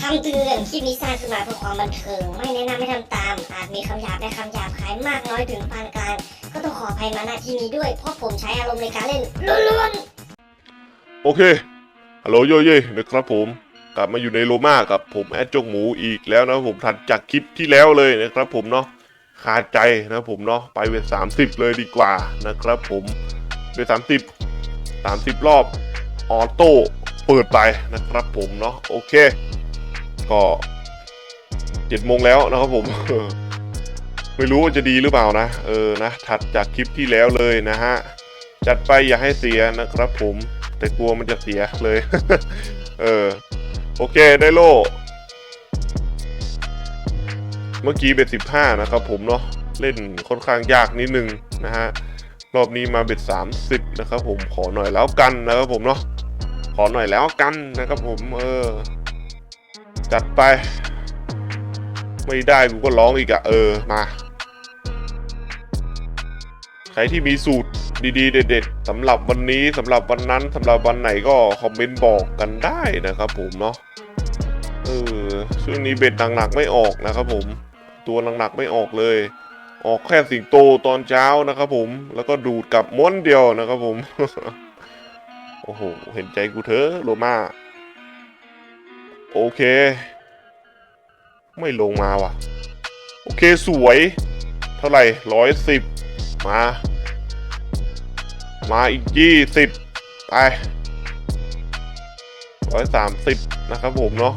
คำเตือนคลิปนี้สร้างขึ้นมาเพื่อความบันเทิง ไม่แนะนำให้ทำตาม อาจมีคำหยาบและคำหยาบคายมากน้อยถึงปานกลาง ก็ต้องขออภัยมาณที่นี้ด้วย เพราะผมใช้อารมณ์ในการเล่นล้วนๆ โอเค ฮัลโหลโยเย่นะครับผม กลับมาอยู่ในโลมากับผมแอดจงหมูอีกแล้วนะผมถัดจากคลิปที่แล้วเลยนะครับผมเนาะคาดใจนะผมเนาะไปเวทสามสิบเลยดีกว่านะครับผมเวทสามสิบสามสิบรอบออโต้เปิดไปนะครับผมเนาะโอเค ก็เจ็ดโมงแล้วนะครับผมไม่รู้ว่าจะดีหรือเปล่านะ เออนะถัดจากคลิปที่แล้วเลยนะฮะจัดไปอย่าให้เสียนะครับผม แต่กลัวมันจะเสียเลย เออ โอเคได้โล เมื่อกี้เบ็ดสิบห้านะครับผมเนาะเล่นค่อนข้างยากนิดนึงนะฮะรอบนี้มาเบ็ดสามสิบนะครับผมขอหน่อยแล้วกันนะครับผมเนาะขอหน่อยแล้วกันนะครับผม เออ จัดไป ไม่ได้กูก็ร้องอีกอะเออมา ใครที่มีสูตรดีๆ เด็ดๆสำหรับวันนี้สำหรับวันนั้นสำหรับวันไหนก็คอมเมนต์บอกกันได้นะครับผมเนาะเออช่วงนี้เบ็ดหนักๆไม่ออกนะครับผม ตัวหนักๆไม่ออกเลย ออกแค่สิงโตตอนเช้านะครับผมแล้วก็ดูดกับม้วนเดียวนะครับผม โอ้โห เห็นใจกูเถอะโลมา โอเค ไม่ลงมาว่ะ โอเคสวย เท่าไหร่ร้อยสิบมา มาอีกยี่สิบไปร้อยสามสิบนะครับผมเนาะ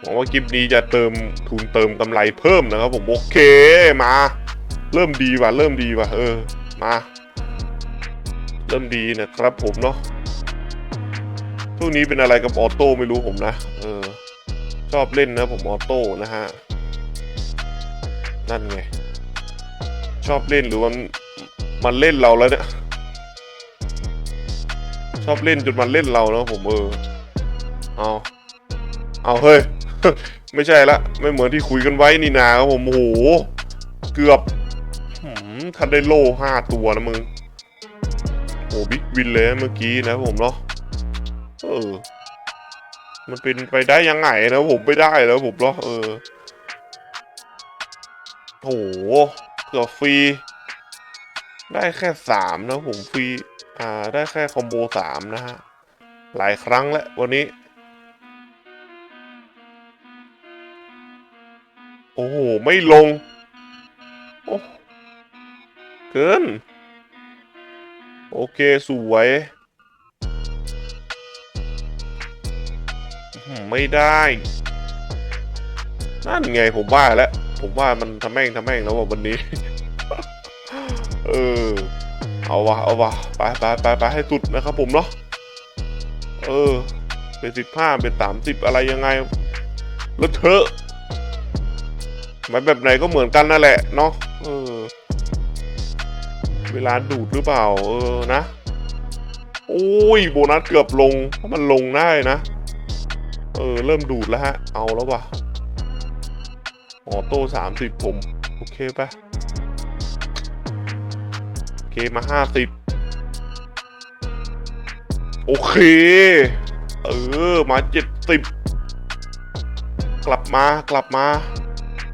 หวังว่าคลิปนี้จะเติมทุนเติมกำไรเพิ่มนะครับผม โอเคมา เริ่มดีว่ะ เริ่มดีว่ะ เออ มา เริ่มดีนะครับผมเนาะ ช่วงนี้เป็นอะไรกับออโต้ไม่รู้ผมนะ เออ ชอบเล่นนะผมออโต้นะฮะ นั่นไง ชอบเล่นหรือมันมันเล่นเราแล้วเนี่ย ชอบเล่นจนมันเล่นเราแล้วผมเออ เอา เอาเฮ้ย ไม่ใช่ละ ไม่เหมือนที่คุยกันไว้นี่นาครับผม โอ้โห เกือบหืมทันได้โล่ห้าตัวนะมึงโอ้บิ๊กวินเลยเมื่อกี้นะผมเนาะ เออ มันเป็นไปได้ยังไงนะผมไม่ได้แล้วผมเนาะเออโอ้โหเกือบฟรี ได้แค่สามนะผมฟรี อ่า ได้แค่คอมโบสามนะฮะ หลายครั้งแล้ววันนี้ โอ้โห ไม่ลง โอ้เกิน โอเค สวย ไม่ได้ นั่นไงผมว่าแล้ว ผมว่ามันทำแม่งทำแม่งแล้ววันนี้ เออ เอาวะเอาวะไปไปไปไปให้สุดนะครับผมเนาะ เออ เป็นสิบห้าเป็นสามสิบอะไรยังไง แล้วเธอมันแบบไหนก็เหมือนกันนั่นแหละเนาะ เออ เวลาดูดหรือเปล่า เออนะโอ้ย โบนัสเกือบลงเพราะมันลงได้นะ เออ เริ่มดูดแล้วฮะ เอาแล้ววะออโต้สามสิบผม โอเคปะโอเคมาห้าสิบโอเค เออ มาเจ็ดสิบกลับมากลับมา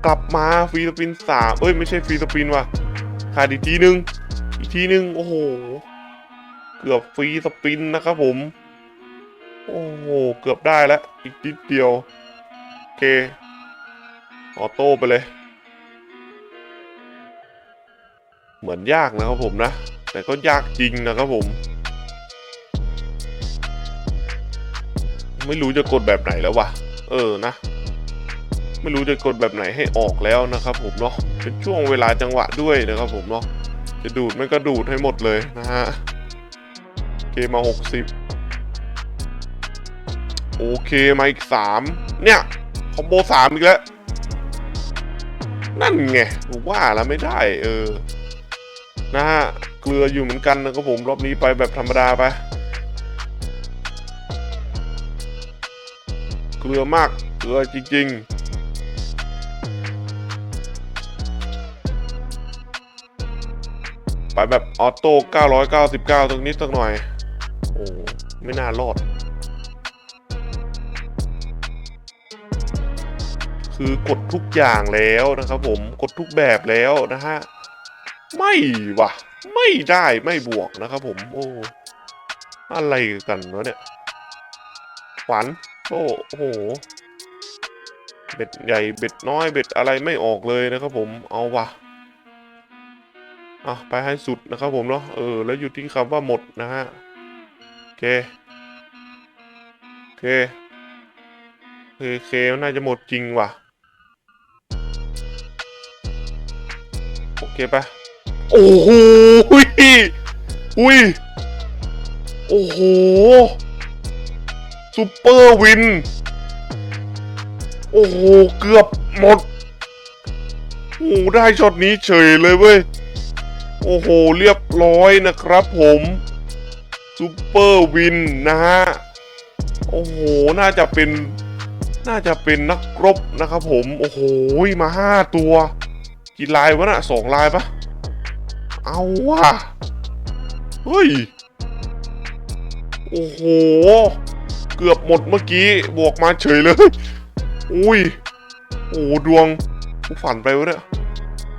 กลับมาฟรีสปินสามเอ้ย ไม่ใช่ฟรีสปินว่ะขาดอีกทีนึง อีกทีนึง โอ้โห เกือบฟรีสปินนะครับผม โอ้โห เกือบได้แล้ว อีกนิดเดียว โอเค ออโต้ไปเลย เหมือนยากนะครับผมนะ แต่ก็ยากจริงนะครับผม ไม่รู้จะกดแบบไหนแล้ววะ เออนะ ไม่รู้จะกดแบบไหนให้ออกแล้วนะครับผมเนาะ เป็นช่วงเวลาจังหวะด้วยนะครับผมเนาะ จะดูดมันก็ดูดให้หมดเลยนะฮะโอเคมาหกสิบ โอเคมาอีกสามเนี่ยคอมโบสามอีกแล้ว นั่นไงผมว่าแล้วไม่ได้ เออ นะฮะ เกลืออยู่เหมือนกันนะครับผม รอบนี้ไปแบบธรรมดาไป เกลือมาก เกลือจริง ๆไปแบบออโต้999 ตรงนี้สักหน่อย โอ้ ไม่น่ารอด คือกดทุกอย่างแล้วนะครับผมกดทุกแบบแล้วนะฮะไม่วะไม่ได้ไม่บวกนะครับผมโอ้อะไรกันวะเนี่ยขวัญโอ้โหเบ็ดใหญ่เบ็ดน้อยเบ็ดอะไรไม่ออกเลยนะครับผมเอาวะอะไปให้สุดนะครับผมเนาะเออแล้วอยู่ที่คำว่าหมดนะฮะโอเคโอเคโอเคโอเคน่าจะหมดจริงว่ะ โอเคปะโอ้โหอุ้ยอุ้ยโอ้โหซูเปอร์วิน โอ้โห เกือบหมด โอ้ได้ช็อตนี้เฉยเลยเว้ย โอ้โห เรียบร้อยนะครับผมซูเปอร์วินนะฮะ โอ้โห น่าจะเป็น น่าจะเป็นนักรบนะครับผม โอ้โห มาห้าตัว กี่ลายวะน่ะสองลายปะเอาว่ะเฮ้ย โอ้โห เกือบหมดเมื่อกี้ บวกมาเฉยเลย อุ้ย โอ้โหดวงกูฝันไปวะเนี่ย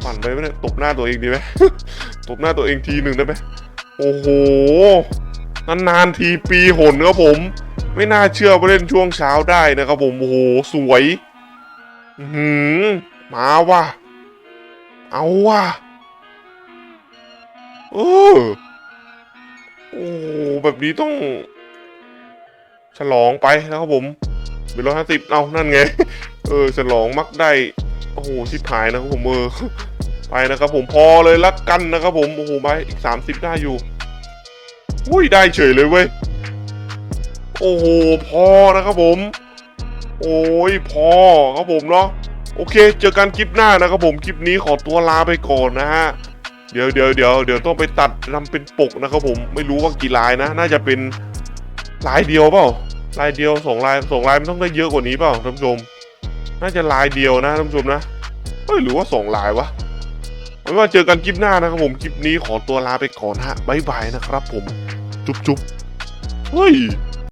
ฝันไปวะเนี่ยตบหน้าตัวเองดีไหมตบหน้าตัวเองทีหนึ่งได้ไหมโอ้โห นานๆทีปีหนครับผม ไม่น่าเชื่อว่าเล่นช่วงเช้าได้นะครับผม โอ้โห สวยอือหือมาว่ะ เอาว่ะเออโอ้โหแบบนี้ต้อง ฉลองไปนะครับผมเป็นร้อยห้าสิบเอานั่นไง เออ ฉลองมักได้ โอ้โหชิบหายนะครับผมเออไปนะครับผมพอเลยละกันนะครับผม โอ้โหไปอีกสามสิบได้อยู่อุ้ยได้เฉยเลยเว้ย โอ้โห พอนะครับผม โอ้ย พอครับผมเนาะ โอเค เจอกันคลิปหน้านะครับผม คลิปนี้ขอตัวลาไปก่อนนะฮะ เดี๋ยวเดี๋ยวเดี๋ยวเดี๋ยวต้องไปตัดทำเป็นปกนะครับผม ไม่รู้ว่ากี่ลายนะ น่าจะเป็นลายเดียวเปล่า ลายเดียวสองลายสองลายมันต้องได้เยอะกว่านี้เปล่าท่านผู้ชม น่าจะลายเดียวนะท่านผู้ชมนะ เฮ้ยหรือว่าสองลายวะไม่ว่าเจอกันคลิปหน้านะครับผม คลิปนี้ขอตัวลาไปก่อนฮะบ๊ายบายนะครับผม จุ๊บจุ๊บเฮ้ย